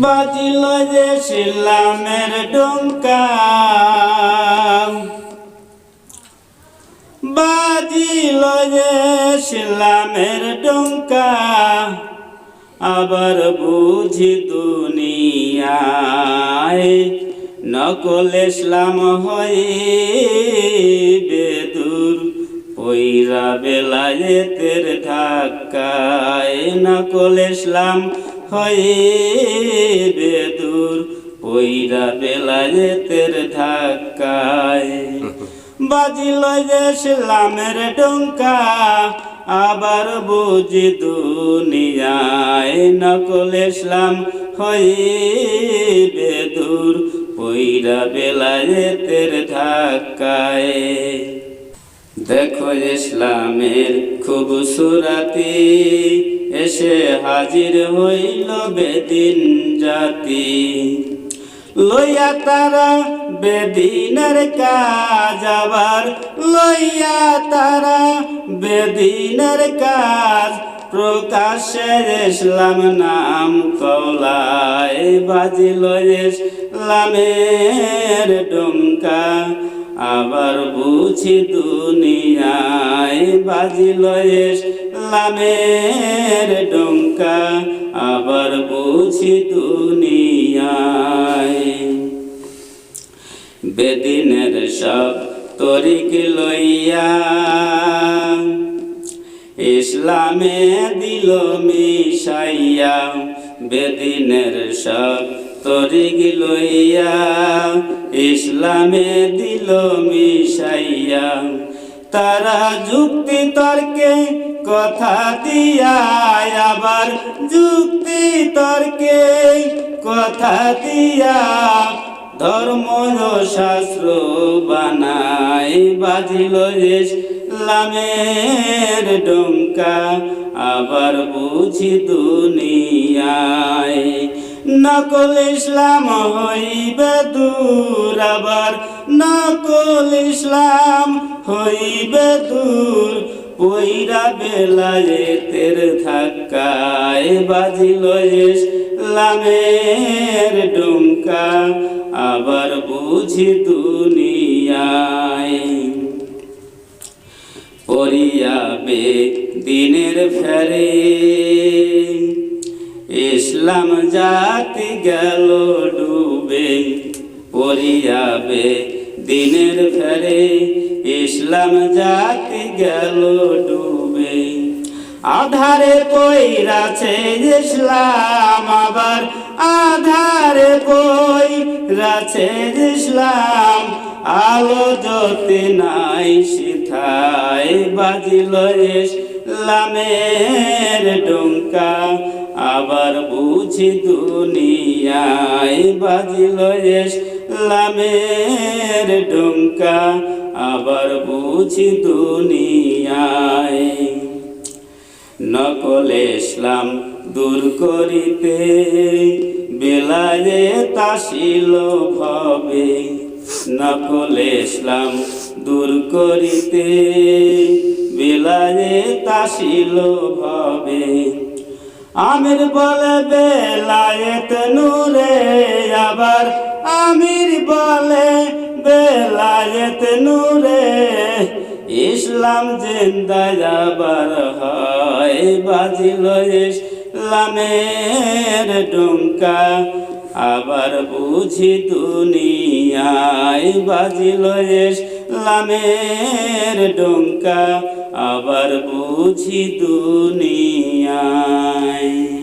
বাজিল যে শিলামের ডঙ্কা বাজিল যে শিলামের ডঙ্কা আবার বুঝি দুনিয়ায় নকল ইসলাম হইবে দূর। পইরা বেলায়েতের ধাক্কায় নকল ইসলাম হইবে দূর, পইরা বেলায়েতের ধাক্কায়। বাজিল যে ইসলামের ডঙ্কা আবার বুঝি দুনিয়ায় নকল ইসলাম হইবে দূর, পইরা বেলায়েতের ধাক্কায়। দেখো ইসলামের খুব সুরাতি, এসে হাজির হইল বেদিন জাতি। লইয়া তারা বেদিনের কাজ আবার, লইয়া তারা বেদিনের কাজ প্রকাশ্যে ইসলাম নাম কলায় বাজিল ইসলামের ডঙ্কা আবার বুঝি দুনিয়ায় বাজিল ইসলামের ডঙ্কা আবার বুঝি দুনিয়ায় বেদিনের সব তরিক লইয়া ইসলামে দিল মিশাইয়া, বেদিনের সব তরিক লইয়া। ইসলামে দিল মিশাইয়া, তারা যুক্তি তর্কে কথা দিয়া আবার যুক্তি তর্কে কথা দিয়া ধর্ম শাস্ত্র বানাই বাজিল ইসলামের ডঙ্কা আবার বুঝি দুনিয়ায়। নকল ইসলাম হইবে দূর আবার, নকল ইসলাম হইবে দূর। পইরা বেলায়েতের ধাক্কায় বাজিল ইসলামের ডুমকা আবার বুঝি দুনিয়ায়। পরিয়াবে দিনের ফেরে। ইসলাম জাতি গেল ডুবে পরিয়াবে দিনের ফেরে। ইসলাম জাতি গেল ডুবে। আধারে পইরাছে ইসলাম, আবার আধারে পইরাছে ইসলাম। আলো জ্যোতি নাই সিথায় বাজিল ইসলামের ডঙ্কা আবার বুঝি দুনিয়ায় বাজিল ইসলামের ডঙ্কা আবার বুঝি দুনিয়ায় নকল ইসলাম দূর করিতে বেলায়ে তাসিল ভবে। নকল ইসলাম দূর করিতে, বেলায়ে তাসিল ভবে আমির বলে, বেলায়েত নূরে, আবার আমির বলে, বেলায়েত নূরে, ইসলাম জিন্দায় আবার হয় বাজিল ইসলামের ডুমকা। আবার বুঝি দুনিয়ায় বাজিল ইসলামের ডঙ্কা আবার বুঝি দুনিয়ায়।